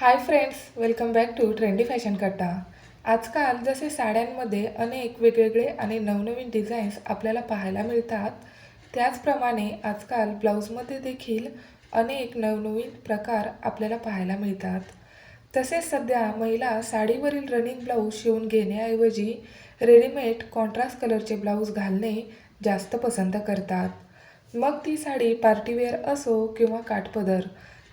Hi friends welcome back to trendy fashion कट्टा आजकाल जसे साड्यांमध्ये अनेक वेगवेगळे आणि नवनवीन डिझाईन्स आपल्याला पाहायला मिळतात त्याचप्रमाणे आजकाल ब्लाऊजमध्ये देखील अनेक नवनवीन प्रकार आपल्याला पाहायला मिळतात. तसेच सध्या महिला साडीवरील रनिंग ब्लाऊज शिवून घेण्याऐवजी रेडीमेड कॉन्ट्रास्ट कलरचे ब्लाऊज घालणे जास्त पसंत करतात. मग ती साडी पार्टीवेअर असो किंवा काठपदर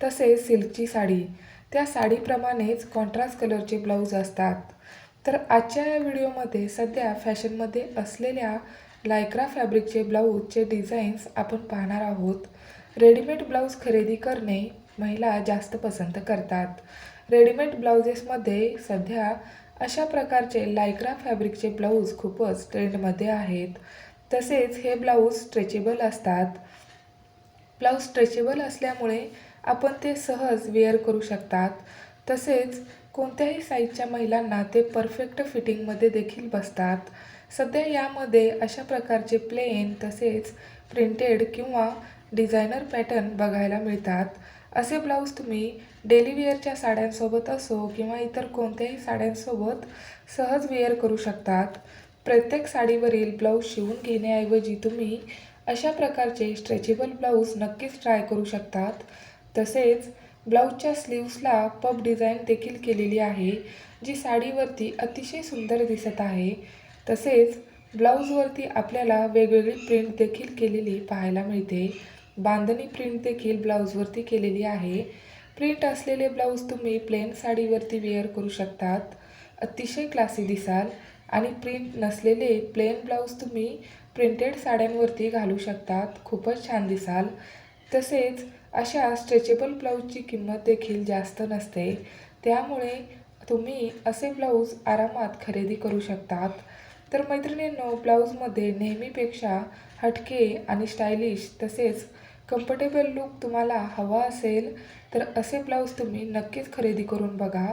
तसेच सिल्कची साडी त्या साडीप्रमाणेच कॉन्ट्रास्ट कलरचे ब्लाऊज असतात. तर आजच्या या व्हिडिओमध्ये सध्या फॅशनमध्ये असलेल्या लायक्रा फॅब्रिकचे ब्लाऊजचे डिझाईन्स आपण पाहणार आहोत. रेडीमेड ब्लाऊज खरेदी करणे महिला जास्त पसंत करतात. रेडीमेड ब्लाउजेसमध्ये सध्या अशा प्रकारचे लायक्रा फॅब्रिकचे ब्लाऊज खूपच ट्रेंडमध्ये आहेत. तसेच हे ब्लाऊज स्ट्रेचेबल असतात. ब्लाऊज स्ट्रेचेबल असल्यामुळे आपण ते सहज वेअर करू शकतात. तसेच कोणत्याही साईजच्या महिलांना ते परफेक्ट फिटिंगमध्ये देखील बसतात. सध्या यामध्ये अशा प्रकारचे प्लेन तसेच प्रिंटेड किंवा डिझायनर पॅटर्न बघायला मिळतात. असे ब्लाऊज तुम्ही डेली वेअरच्या साड्यांसोबत असो किंवा इतर कोणत्याही साड्यांसोबत सहज वेअर करू शकतात. प्रत्येक साडीवरील ब्लाऊज शिवून घेण्याऐवजी तुम्ही अशा प्रकारचे स्ट्रेचेबल ब्लाऊज नक्कीच ट्राय करू शकतात. तसेच ब्लाऊजच्या स्लीव्सला पब डिझाईन देखील केलेली आहे जी साडीवरती अतिशय सुंदर दिसत आहे. तसेच ब्लाऊजवरती आपल्याला वेगवेगळी प्रिंट देखील केलेली पाहायला मिळते. बांधणी प्रिंट देखील ब्लाऊजवरती केलेली आहे. प्रिंट असलेले ब्लाऊज तुम्ही प्लेन साडीवरती वेअर करू शकतात. अतिशय क्लासी दिसाल. आणि प्रिंट नसलेले प्लेन ब्लाऊज तुम्ही प्रिंटेड साड्यांवरती घालू शकतात. खूपच छान दिसाल. तसेच अशा स्ट्रेचेबल ब्लाऊजची किंमत देखील जास्त नसते. त्यामुळे तुम्ही असे ब्लाऊज आरामात खरेदी करू शकतात. तर मैत्रिणींनो ब्लाऊजमध्ये नेहमीपेक्षा हटके आणि स्टायलिश तसेच कम्फर्टेबल लूक तुम्हाला हवा असेल तर असे ब्लाऊज तुम्ही नक्कीच खरेदी करून बघा.